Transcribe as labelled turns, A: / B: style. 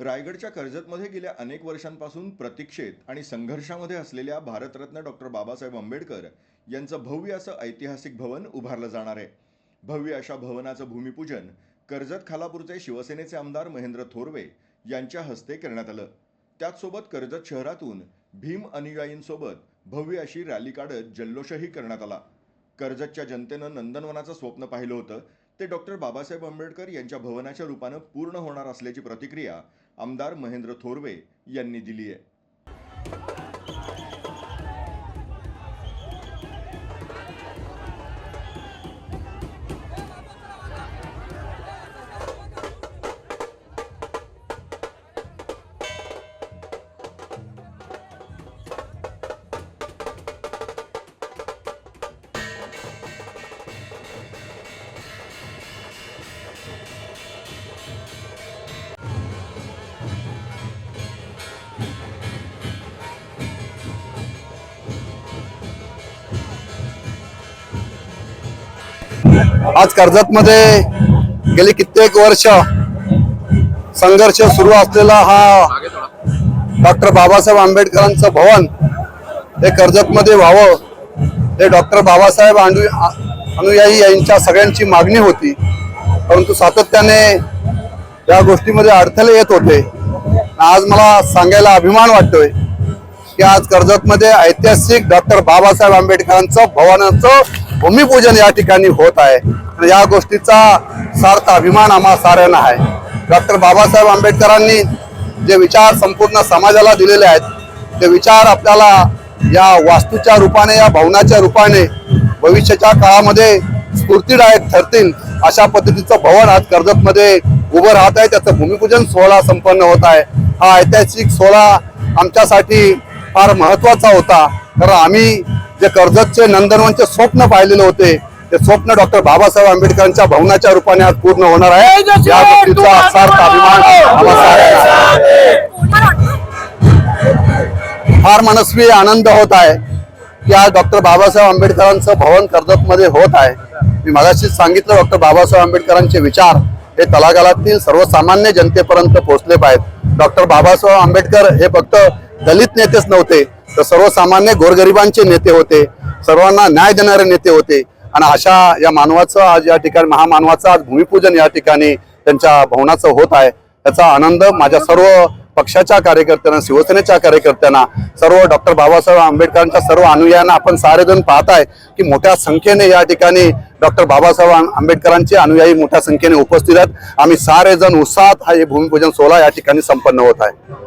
A: रायगडच्या कर्जतमध्ये गेल्या अनेक वर्षांपासून प्रतीक्षेत आणि संघर्षामध्ये असलेल्या भारतरत्न डॉक्टर बाबासाहेब आंबेडकर यांचं भव्य असं ऐतिहासिक भवन उभारलं जाणार आहे. भव्य अशा भवनाचं भूमिपूजन कर्जत खालापूरचे शिवसेनेचे आमदार महेंद्र थोरवे यांच्या हस्ते करण्यात आलं. त्याचसोबत कर्जत शहरातून भीम अनुयायींसोबत भव्य अशी रॅली काढत जल्लोषही करण्यात आला. कर्जतच्या जनतेनं नंदनवनाचं स्वप्न पाहिलं होतं. ते डॉक्टर बाबासाहेब आंबेडकर यांच्या भवनाच्या रूपानं पूर्ण होणार असल्याची प्रतिक्रिया आमदार महेंद्र थोरवे यांनी दिली आहे.
B: आज कर्जतमध्ये गेली कित्येक वर्ष संघर्ष सुरू असलेला हा डॉक्टर बाबासाहेब आंबेडकरांचं भवन हे कर्जतमध्ये व्हावं हे डॉक्टर बाबासाहेब अनु अनुयायी यांच्या सगळ्यांची मागणी होती. परंतु सातत्याने या गोष्टीमध्ये अडथळे येत होते. आज मला सांगायला अभिमान वाटतोय की आज कर्जतमध्ये ऐतिहासिक डॉक्टर बाबासाहेब आंबेडकरांचं भवनाचं भूमिपूजन या ठिकाणी होत आहे. आणि या गोष्टीचा सार्थ अभिमान आम्हा साऱ्यांना आहे. डॉक्टर बाबासाहेब आंबेडकरांनी जे विचार संपूर्ण समाजाला दिलेले आहेत ते विचार आपल्याला या वास्तूच्या रूपाने या भवनाच्या रूपाने भविष्याच्या काळामध्ये स्फूर्तीदायक ठरतील अशा पद्धतीचं भवन आज कर्जतमध्ये उभं राहत आहे. त्याचं भूमिपूजन सोहळा संपन्न होत आहे. हा ऐतिहासिक सोहळा आमच्यासाठी फार महत्त्वाचा होता. कारण आम्ही जे कर्जतचे नंदनवनचे स्वप्न पाहिलेले होते ते स्वप्न डॉक्टर बाबासाहेब आंबेडकरांच्या भवनाच्या रूपाने आज पूर्ण होणार आहे. या गोष्टीचा सार्थ अभिमान. फार मनस्वी आनंद होत आहे की आज डॉक्टर बाबासाहेब आंबेडकरांचं भवन कर्जतमध्ये होत आहे. मी मगाशीच सांगितलं डॉक्टर बाबासाहेब आंबेडकरांचे विचार हे तलागालातील सर्वसामान्य जनतेपर्यंत पोहोचले पाहिजेत. डॉक्टर बाबासाहेब आंबेडकर हे फक्त दलित नेतेच नव्हते तर सर्वसामान्य गोरगरिबांचे नेते होते सर्वांना न्याय देणारे नेते होते. आणि अशा या मानवाचं आज या ठिकाणी महामानवाचं आज भूमिपूजन या ठिकाणी त्यांच्या भवनाचं होत आहे. त्याचा आनंद माझ्या सर्व पक्षाच्या कार्यकर्त्यांना शिवसेनेच्या कार्यकर्त्यांना सर्व डॉक्टर बाबासाहेब आंबेडकरांच्या सर्व अनुयायांना आपण सारेजण पाहताय की मोठ्या संख्येने या ठिकाणी डॉक्टर बाबासाहेब आंबेडकरांचे अनुयायी मोठ्या संख्येने उपस्थित आहेत. आम्ही सारेजण उत्साहात हा हे भूमिपूजन सोहळा या ठिकाणी संपन्न होत आहे.